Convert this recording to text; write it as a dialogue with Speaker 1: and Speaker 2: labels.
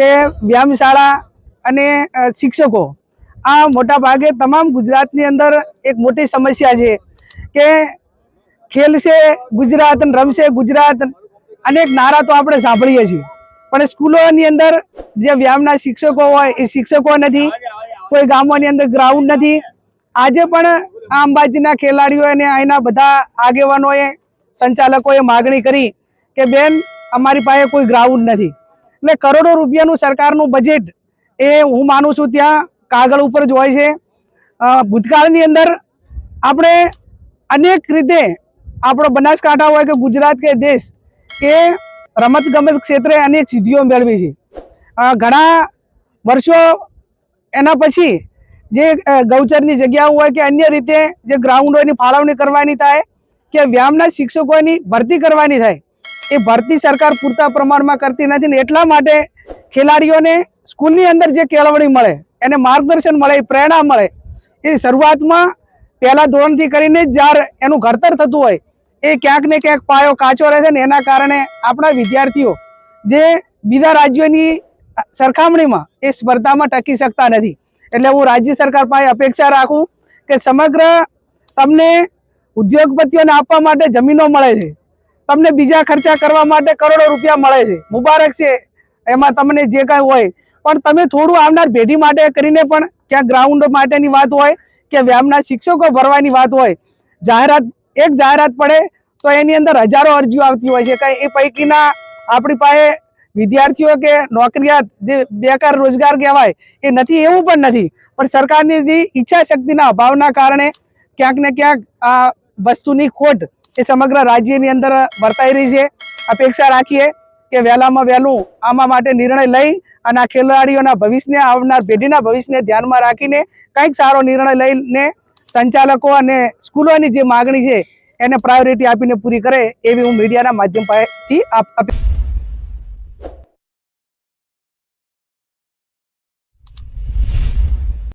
Speaker 1: કે વ્યાયામશાળા અને શિક્ષકો, આ મોટા ભાગે તમામ ગુજરાતની અંદર એક મોટી સમસ્યા છે કે ખેલશે ગુજરાત રમશે ગુજરાત, અનેક નારા તો આપણે સાંભળીએ છીએ. પણ સ્કૂલોની અંદર જે વ્યાયામના શિક્ષકો હોય, એ શિક્ષકો નથી, કોઈ ગામોની અંદર ગ્રાઉન્ડ નથી. આજે પણ આ અંબાજીના ખેલાડીઓ અને અહીંના બધા આગેવાનોએ, સંચાલકોએ માગણી કરી કે બેન, અમારી પાસે કોઈ ગ્રાઉન્ડ નથી. એટલે કરોડો રૂપિયાનું સરકારનું બજેટ એ હું માનું છું ત્યાં કાગળ ઉપર જ હોય છે. ભૂતકાળની અંદર આપણે અનેક રીતે આપણો બનાસકાંઠા હોય કે ગુજરાત કે દેશ કે રમત ગમત ક્ષેત્રે અનેક સિદ્ધિઓ મેળવી છે. ઘણા વર્ષો એના પછી જે ગૌચરની જગ્યાઓ હોય કે અન્ય રીતે જે ગ્રાઉન્ડોની ફાળવણી કરવાની થાય કે વ્યાયામના શિક્ષકોની ભરતી કરવાની થાય. એ ભરતી સરકાર પૂરતા પ્રમાણમાં કરતી નથી ને એટલા માટે ખેલાડીઓને સ્કૂલની અંદર જે કેળવણી મળે, એને માર્ગદર્શન મળે, એ પ્રેરણા મળે, એ શરૂઆતમાં પહેલા ધોરણથી કરીને જ્યારે એનું ઘડતર થતું હોય, એ ક્યાંક ને ક્યાંક પાયો કાચો રહે છે ને એના કારણે આપણા વિદ્યાર્થીઓ જે બીજા રાજ્યોની સરખામણીમાં એ સ્પર્ધામાં ટકી શકતા નથી. એટલે હું રાજ્ય સરકાર પાસે અપેક્ષા રાખું કે સમગ્ર તમને ઉદ્યોગપતિઓને આપવા માટે જમીનો મળે છે. તમને બીજા ખર્ચા કરવા માટે કરોડો રૂપિયા મળે છે. મુબારક છે. એમાં તમને જે કાંઈ હોય. પણ તમે થોડું આવનાર પેઢી માટે કરીને પણ ક્યાંક ગ્રાઉન્ડ માટેની વાત હોય કે વ્યાયામના શિક્ષકો ભરવાની વાત હોય, જાહેરાત, એક જાહેરાત પડે તો એની અંદર હજારો અરજીઓ આવતી હોય છે. કાંઈ એ પૈકીના આપણી પાસે વિદ્યાર્થીઓ કે નોકરિયાત જે બેકાર રોજગાર કહેવાય, એ નથી, એવું પણ નથી. પણ સરકારની ઈચ્છા શક્તિના અભાવના કારણે ક્યાંક ને ક્યાંક આ વસ્તુની ખોટ એ સમગ્ર રાજ્યની અંદર વર્તાઈ રહી છે. અપેક્ષા રાખીએ કે વહેલામાં વહેલું આમાં માટે નિર્ણય લઈ અને આ ખેલાડીઓના ભવિષ્યને, આવનાર પેઢીના ભવિષ્યને ધ્યાનમાં રાખીને કંઈક સારો નિર્ણય લઈને સંચાલકો અને સ્કૂલોની જે માગણી છે એને પ્રાયોરિટી આપીને પૂરી કરે એવી હું મીડિયાના માધ્યમ આપ